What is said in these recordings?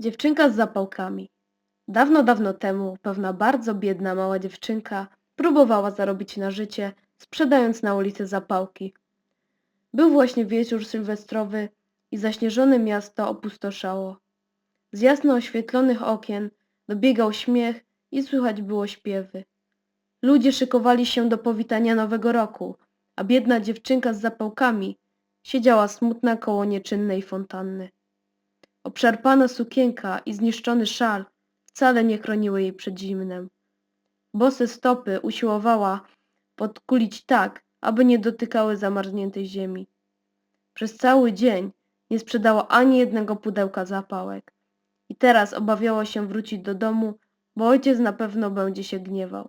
Dziewczynka z zapałkami. Dawno, dawno temu pewna bardzo biedna mała dziewczynka próbowała zarobić na życie, sprzedając na ulicy zapałki. Był właśnie wieczór sylwestrowy i zaśnieżone miasto opustoszało. Z jasno oświetlonych okien dobiegał śmiech i słychać było śpiewy. Ludzie szykowali się do powitania nowego roku, a biedna dziewczynka z zapałkami siedziała smutna koło nieczynnej fontanny. Obszarpana sukienka i zniszczony szal wcale nie chroniły jej przed zimnem. Bose stopy usiłowała podkulić tak, aby nie dotykały zamarzniętej ziemi. Przez cały dzień nie sprzedała ani jednego pudełka zapałek. I teraz obawiała się wrócić do domu, bo ojciec na pewno będzie się gniewał.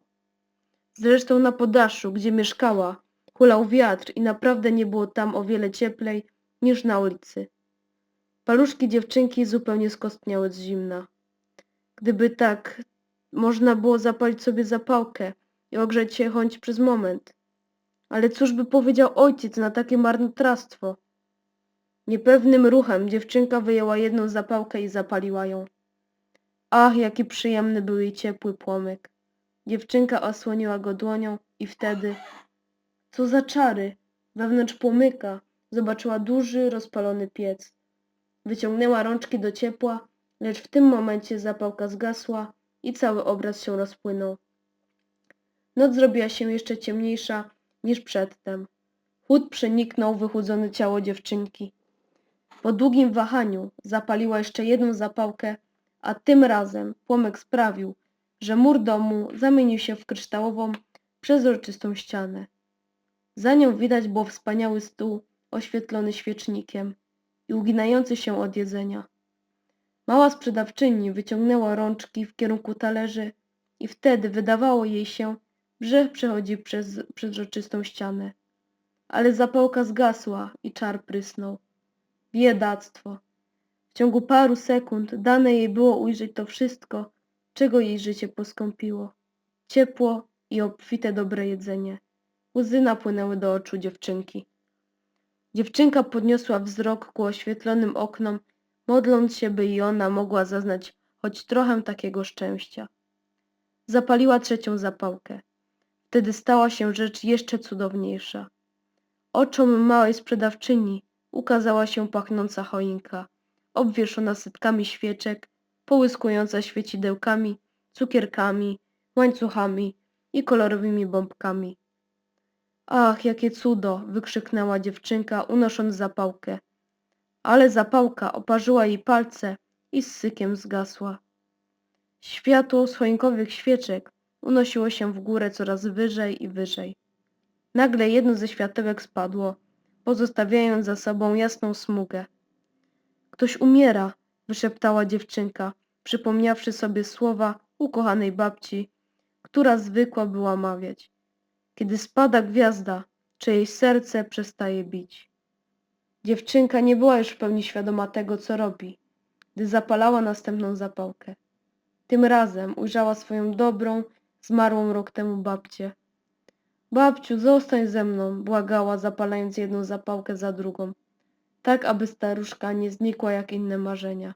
Zresztą na podaszu, gdzie mieszkała, hulał wiatr i naprawdę nie było tam o wiele cieplej niż na ulicy. Paluszki dziewczynki zupełnie skostniały z zimna. Gdyby tak można było zapalić sobie zapałkę i ogrzeć się choć przez moment. Ale cóż by powiedział ojciec na takie marnotrawstwo? Niepewnym ruchem dziewczynka wyjęła jedną zapałkę i zapaliła ją. Ach, jaki przyjemny był jej ciepły płomyk. Dziewczynka osłoniła go dłonią i wtedy... Co za czary! Wewnątrz płomyka zobaczyła duży, rozpalony piec. Wyciągnęła rączki do ciepła, lecz w tym momencie zapałka zgasła i cały obraz się rozpłynął. Noc zrobiła się jeszcze ciemniejsza niż przedtem. Chłód przeniknął wychudzone ciało dziewczynki. Po długim wahaniu zapaliła jeszcze jedną zapałkę, a tym razem płomyk sprawił, że mur domu zamienił się w kryształową, przezroczystą ścianę. Za nią widać było wspaniały stół oświetlony świecznikiem i uginający się od jedzenia. Mała sprzedawczyni wyciągnęła rączki w kierunku talerzy i wtedy wydawało jej się, że przechodzi przez przezroczystą ścianę. Ale zapałka zgasła i czar prysnął. Biedactwo. W ciągu paru sekund dane jej było ujrzeć to wszystko, czego jej życie poskąpiło. Ciepło i obfite dobre jedzenie. Łzy napłynęły do oczu dziewczynki. Dziewczynka podniosła wzrok ku oświetlonym oknom, modląc się, by i ona mogła zaznać choć trochę takiego szczęścia. Zapaliła trzecią zapałkę. Wtedy stała się rzecz jeszcze cudowniejsza. Oczom małej sprzedawczyni ukazała się pachnąca choinka, obwieszona setkami świeczek, połyskująca świecidełkami, cukierkami, łańcuchami i kolorowymi bombkami. Ach, jakie cudo! wykrzyknęła dziewczynka, unosząc zapałkę. Ale zapałka oparzyła jej palce i z sykiem zgasła. Światło z choinkowych świeczek unosiło się w górę coraz wyżej i wyżej. Nagle jedno ze światełek spadło, pozostawiając za sobą jasną smugę. Ktoś umiera, wyszeptała dziewczynka, przypomniawszy sobie słowa ukochanej babci, która zwykła była mawiać. Kiedy spada gwiazda, czyjeś serce przestaje bić. Dziewczynka nie była już w pełni świadoma tego, co robi, gdy zapalała następną zapałkę. Tym razem ujrzała swoją dobrą, zmarłą rok temu babcię. Babciu, zostań ze mną, błagała, zapalając jedną zapałkę za drugą, tak aby staruszka nie znikła jak inne marzenia.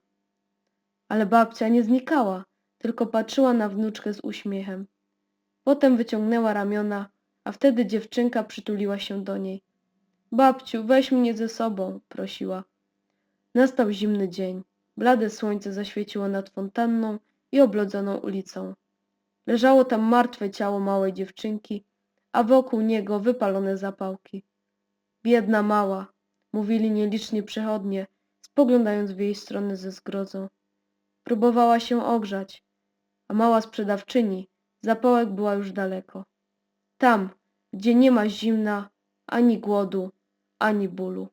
Ale babcia nie znikała, tylko patrzyła na wnuczkę z uśmiechem. Potem wyciągnęła ramiona, a wtedy dziewczynka przytuliła się do niej. Babciu, weź mnie ze sobą, prosiła. Nastał zimny dzień. Blade słońce zaświeciło nad fontanną i oblodzoną ulicą. Leżało tam martwe ciało małej dziewczynki, a wokół niego wypalone zapałki. Biedna mała, mówili nieliczni przechodnie, spoglądając w jej stronę ze zgrozą. Próbowała się ogrzać, a mała sprzedawczyni zapałek była już daleko. Tam, gdzie nie ma zimna, ani głodu, ani bólu.